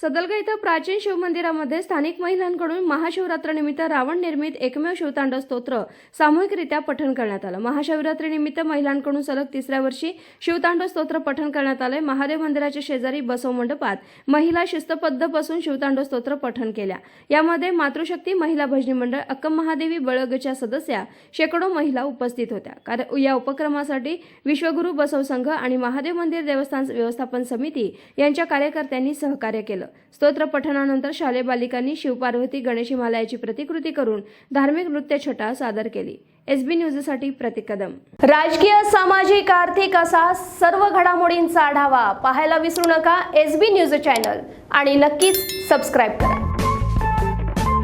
सदलगा इथं प्राचीन शिवमंदिरामध्ये स्थानिक महिलांकडून महाशिवरात्रीनिमित्त रावण निर्मित एकमेव शिवतांडव स्तोत्र सामूहिकरित्या पठण करण्यात आलं. महाशिवरात्रीनिमित्त महिलांकडून सलग तिसऱ्या वर्षी शिवतांडव स्तोत्र पठण करण्यात आलंय. महादेव मंदिराच्या शेजारी बसव मंडपात महिला शिस्तबद्ध बसून शिवतांडव स्तोत्र पठण केल्या. यामध्ये मातृशक्ती महिला भजनी मंडळ अक्कम महादेवी बळगच्या सदस्या शेकडो महिला उपस्थित होत्या. कारण या उपक्रमासाठी विश्वगुरू बसव संघ आणि महादेव मंदिर देवस्थान व्यवस्थापन समिती यांच्या कार्यकर्त्यांनी सहकार्य केलं. स्तोत्र पठणानंतर शालेय बालिकांनी शिवपार्वती गणेश हिमालयाची प्रतिकृती करून धार्मिक नृत्य छटा सादर केली. एसबी न्यूजसाठी प्रतीक कदम. राजकीय सामाजिक आर्थिक असा सर्व घडामोडींचा आढावा पाहायला विसरू नका एस बी न्यूज चॅनल आणि नक्कीच सबस्क्राईब करा.